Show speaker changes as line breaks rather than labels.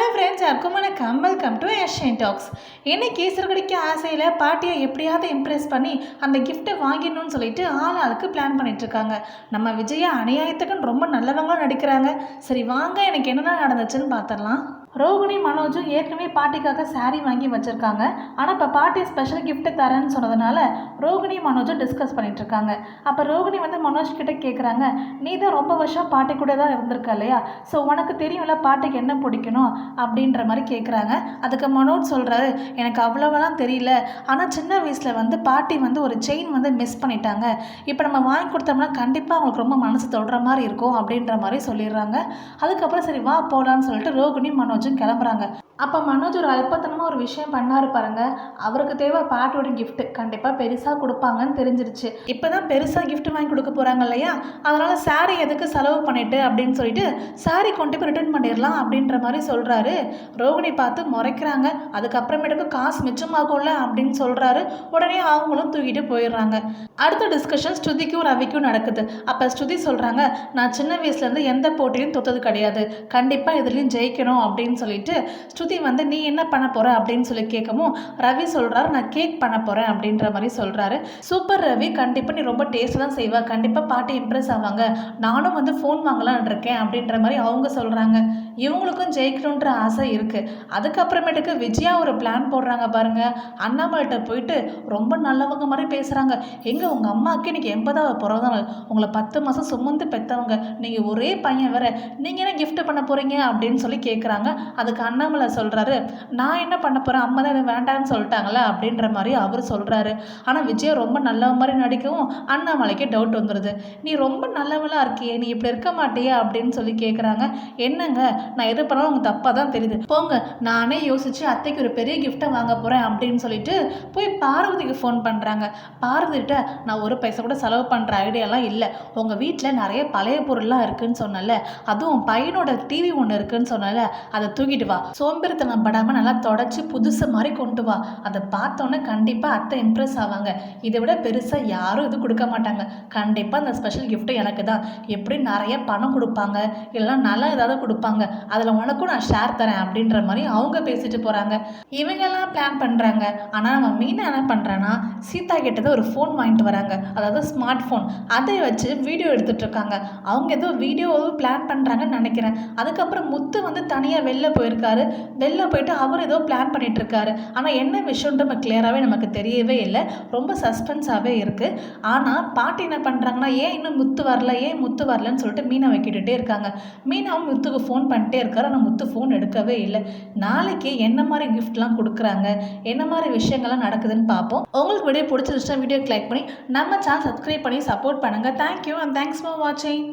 Hello friends எல்லாருக்கும் வணக்கம் welcome to Asian tax இன்னைக்கு சிறுகடிக்க ஆசையில் பாட்டியை எப்படியாவது இம்ப்ரெஸ் பண்ணி அந்த கிஃப்ட்டை வாங்கிடணும்னு சொல்லிட்டு ஆள் ஆளுக்கு பிளான் பண்ணிகிட்ருக்காங்க நம்ம விஜயா அநியாயத்துக்குன்னு ரொம்ப நல்லவங்களும் நடிக்கிறாங்க. சரி வாங்க எனக்கு என்னென்ன நடந்துச்சுன்னு பார்த்துடலாம் ரோகிணி மனோஜும் ஏற்கனவே பாட்டிக்காக saree வாங்கி வச்சுருக்காங்க. ஆனால் இப்போ பாட்டி ஸ்பெஷல் கிஃப்ட்டு தரேன்னு சொன்னதுனால ரோகிணி மனோஜும் டிஸ்கஸ் பண்ணிகிட்டு இருக்காங்க. அப்போ ரோகிணி வந்து மனோஜ் கிட்ட கேட்குறாங்க நீ தான் ரொம்ப வருஷம் பாட்டி கூட தான் இருந்திருக்க இல்லையா? ஸோ உனக்கு தெரியும்ல பாட்டிக்கு என்ன பிடிக்கணும்? அப்படின்ற மாதிரி கேட்குறாங்க அதுக்கு மனோஜ் சொல்கிறாரு எனக்கு அவ்வளோவெல்லாம் தெரியல. ஆனால் சின்ன வயசில் வந்து பாட்டி வந்து ஒரு செயின் வந்து மிஸ் பண்ணிட்டாங்க. இப்போ நம்ம வாங்கி கொடுத்தோம்னா கண்டிப்பாக அவங்களுக்கு ரொம்ப மனசு தொடுற மாதிரி இருக்கும். அப்படின்ற மாதிரி சொல்லிடுறாங்க. அதுக்கப்புறம் சரி வா போகலான்னு சொல்லிட்டு ரோகிணி மனோஜ் மனோஜும் கிளம்புறாங்க. அப்போ மனோஜ் ஒரு அல்பத்தனமாக ஒரு விஷயம் பண்ணாரு பாருங்க. அவருக்கு தேவை பாட்டோட கிஃப்ட் கண்டிப்பாக பெருசாக கொடுப்பாங்கன்னு தெரிஞ்சிருச்சு. இப்போ தான் பெருசாக கிஃப்ட் வாங்கி கொடுக்க போகிறாங்க இல்லையா? அதனால் சாரி எதுக்கு செலவு பண்ணிட்டு அப்படின்னு சொல்லிட்டு சாரி கொண்டு போய் ரிட்டர்ன் பண்ணிடலாம் அப்படின்ற மாதிரி சொல்கிறாரு ரோகிணி பார்த்து முறைக்கிறாங்க. அதுக்கப்புறமேட்டுக்கு காசு மிச்சமாகும்ல அப்படின்னு சொல்கிறாரு உடனே அவங்களும் தூக்கிட்டு போயிடுறாங்க. அடுத்த டிஸ்கஷன் ஸ்ருதிக்கும் ரவிக்கும் நடக்குது. அப்போ ஸ்ருதி சொல்கிறாங்க நான் சின்ன வயசுலேருந்து எந்த போட்டியும் தொத்தது கிடையாது. கண்டிப்பாக இதுலேயும் ஜெயிக்கணும் அப்படின்னு சொல்லிட்டு ஸ்ருதி வந்து நீ என்ன பண்ண போகிற அப்படின்னு சொல்லி கேட்கவும் ரவி சொல்கிறாரு நான் கேக் பண்ண போகிறேன் அப்படின்ற மாதிரி சொல்கிறாரு சூப்பர் ரவி கண்டிப்பாக நீ ரொம்ப டேஸ்ட் தான் செய்வா. கண்டிப்பாக பாட்டி இம்ப்ரெஸ் ஆவாங்க. நானும் வந்து ஃபோன் வாங்கலான் இருக்கேன் அப்படின்ற மாதிரி அவங்க சொல்கிறாங்க இவங்களுக்கும் ஜெயிக்கணுன்ற ஆசை இருக்குது அதுக்கப்புறமேட்டுக்கு விஜயா ஒரு பிளான் போடுறாங்க பாருங்கள் அண்ணாமலைகிட்ட போயிட்டு ரொம்ப நல்லவங்க மாதிரி பேசுகிறாங்க எங்கே உங்கள் அம்மாவுக்கு இன்றைக்கி எண்பதாவது பிறந்த நாள் உங்களை பத்து மாதம் சுமந்து பெற்றவங்க நீங்கள் ஒரே பையன் வேற. நீங்கள் என்ன கிஃப்ட் பண்ண போகிறீங்க அப்படின்னு சொல்லி கேட்குறாங்க அதுக்கு அண்ணாமலை சொல்கிறாரு நான் என்ன பண்ண போகிறேன் அம்மா தான் எனக்கு வேண்டாம்னு சொல்லிட்டாங்களே அப்படின்ற மாதிரி அவர் சொல்கிறாரு ஆனால் விஜய் ரொம்ப நல்ல மாதிரி நடிக்கவும் அண்ணாமலைக்கு டவுட் வந்துடுது நீ ரொம்ப நல்லவளாக இருக்கியே நீ இப்படி இருக்க மாட்டியா அப்படின்னு சொல்லி கேட்குறாங்க என்னங்க? நான் எது பண்ணாலும் உங்கள் தப்பாக தான் தெரியுது. போங்க நானே யோசிச்சு அத்தைக்கு ஒரு பெரிய கிஃப்ட்டை வாங்க போகிறேன் அப்படின்னு சொல்லிட்டு போய் பார்வதிக்கு ஃபோன் பண்ணுறாங்க பார்வதிட்ட நான் ஒரு பைசா கூட செலவு பண்ணுற ஐடியாலாம் இல்லை. உங்கள் வீட்டில் நிறைய பழைய பொருள்லாம் இருக்குதுன்னு சொன்னல அதுவும் பையனோட டிவி ஒன்று இருக்குன்னு சொன்னல அதை தூக்கிட்டு வா. சோம்பேறித்தனம் படாமல் நல்லா தொடச்சி புதுசு மாதிரி கொண்டு வா. அதை பார்த்தோன்னே கண்டிப்பாக அத்தை இம்ப்ரெஸ் ஆவாங்க. இதை விட பெருசாக யாரும் இது கொடுக்க மாட்டாங்க. கண்டிப்பாக அந்த ஸ்பெஷல் கிஃப்ட்டு எனக்கு தான். எப்படி நிறைய பணம் கொடுப்பாங்க? இல்லைன்னா நல்லா ஏதாவது கொடுப்பாங்க. அதில் உனக்கும் நான் ஷேர் தரேன் அப்படின்ற மாதிரி அவங்க பேசிட்டு போகிறாங்க இவங்கெல்லாம் பிளான் பண்ணுறாங்க ஆனால் நம்ம மீனா என்ன பண்ணுறான்னா சீதா கிட்டது ஒரு ஃபோன் வாங்கிட்டு வராங்க. அதாவது ஸ்மார்ட் ஃபோன் அதை வச்சு வீடியோ எடுத்துட்டு இருக்காங்க. அவங்க ஏதோ வீடியோ பிளான் பண்ணுறாங்கன்னு நினைக்கிறேன். அதுக்கப்புறம் முத்து வந்து தனியாக வெளில போயிருக்காரு. வெளில போயிட்டு அவர் ஏதோ பிளான் பண்ணிட்டு இருக்காரு ஆனால் என்ன விஷயம்ன்ற நம்ம கிளியராகவே நமக்கு தெரியவே இல்லை. ரொம்ப சஸ்பென்ஸாகவே இருக்குது ஆனால் பாட்டி என்ன பண்ணுறாங்கன்னா ஏன் இன்னும் முத்து வரல? ஏன் முத்து வரலன்னு சொல்லிட்டு மீனாவை கேட்டுகிட்டே இருக்காங்க. மீனாவும் முத்துக்கு ஃபோன் பண்ணிட்டே இருக்காரு. ஆனால் முத்து ஃபோன் எடுக்கவே இல்லை. நாளைக்கு என்ன மாதிரி கிஃப்ட்லாம் கொடுக்குறாங்க? என்ன மாதிரி விஷயங்கள்லாம் நடக்குதுன்னு பார்ப்போம். உங்களுக்கு வீடியோ பிடிச்சிருச்சுன்னா வீடியோ கிளிக் பண்ணி நம்ம சேனல் சப்ஸ்கிரைப் பண்ணி சப்போர்ட் பண்ணுங்கள் thank you and thanks for வாட்சிங்